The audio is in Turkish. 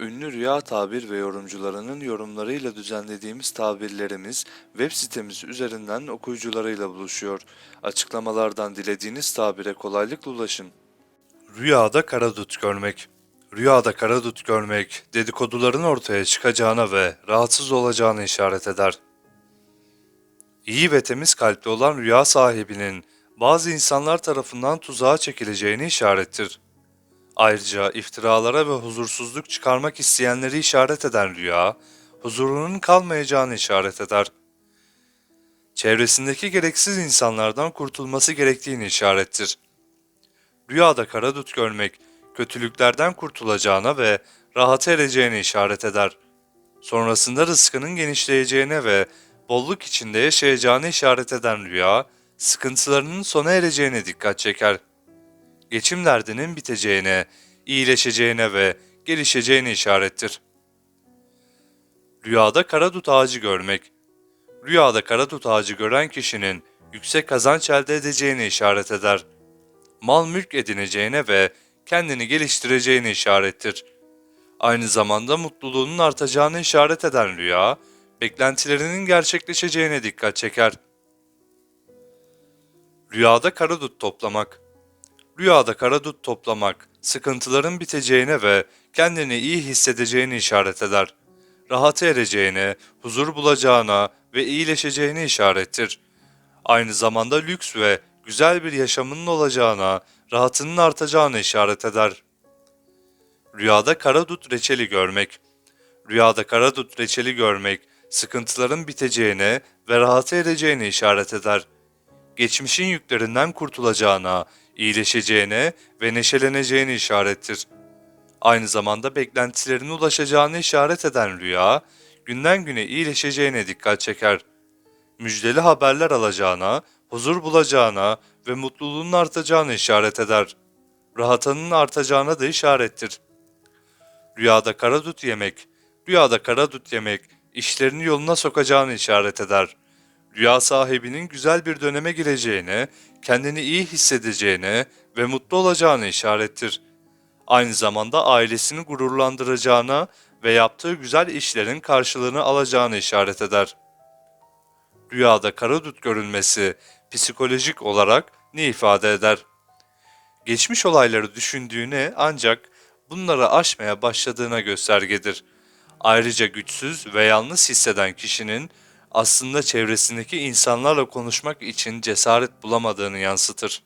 Ünlü rüya tabir ve yorumcularının yorumlarıyla düzenlediğimiz tabirlerimiz web sitemiz üzerinden okuyucularıyla buluşuyor. Açıklamalardan dilediğiniz tabire kolaylıkla ulaşın. Rüyada karadut görmek Rüyada karadut görmek, dedikoduların ortaya çıkacağına ve rahatsız olacağını işaret eder. İyi ve temiz kalpli olan rüya sahibinin bazı insanlar tarafından tuzağa çekileceğini işarettir. Ayrıca iftiralara ve huzursuzluk çıkarmak isteyenleri işaret eden rüya, huzurunun kalmayacağını işaret eder. Çevresindeki gereksiz insanlardan kurtulması gerektiğini işarettir. Rüyada kara dut görmek, kötülüklerden kurtulacağına ve rahata ereceğini işaret eder. Sonrasında rızkının genişleyeceğine ve bolluk içinde yaşayacağını işaret eden rüya, sıkıntılarının sona ereceğine dikkat çeker. Geçim derdinin biteceğine, iyileşeceğine ve gelişeceğine işarettir. Rüyada kara dut ağacı görmek, rüyada kara dut ağacı gören kişinin yüksek kazanç elde edeceğini işaret eder. Mal mülk edineceğine ve kendini geliştireceğini işarettir. Aynı zamanda mutluluğunun artacağını işaret eden rüya, beklentilerinin gerçekleşeceğine dikkat çeker. Rüyada karadut toplamak Rüyada karadut toplamak, sıkıntıların biteceğine ve kendini iyi hissedeceğini işaret eder. Rahata ereceğine, huzur bulacağına ve iyileşeceğini işarettir. Aynı zamanda lüks ve güzel bir yaşamının olacağına, rahatının artacağını işaret eder. Rüyada karadut reçeli görmek Rüyada karadut reçeli görmek, sıkıntıların biteceğine ve rahata ereceğine işaret eder. Geçmişin yüklerinden kurtulacağına, iyileşeceğine ve neşeleneceğini işarettir. Aynı zamanda beklentilerine ulaşacağını işaret eden rüya, günden güne iyileşeceğine dikkat çeker. Müjdeli haberler alacağına, huzur bulacağına ve mutluluğun artacağını işaret eder. Rahatanın artacağına da işarettir. Rüyada karadut yemek, rüyada karadut yemek, işlerini yoluna sokacağını işaret eder. Rüya sahibinin güzel bir döneme gireceğine, kendini iyi hissedeceğine ve mutlu olacağını işarettir. Aynı zamanda ailesini gururlandıracağına ve yaptığı güzel işlerin karşılığını alacağını işaret eder. Rüyada karadut görülmesi psikolojik olarak ne ifade eder? Geçmiş olayları düşündüğüne ancak bunları aşmaya başladığına göstergedir. Ayrıca güçsüz ve yalnız hisseden kişinin aslında çevresindeki insanlarla konuşmak için cesaret bulamadığını yansıtır.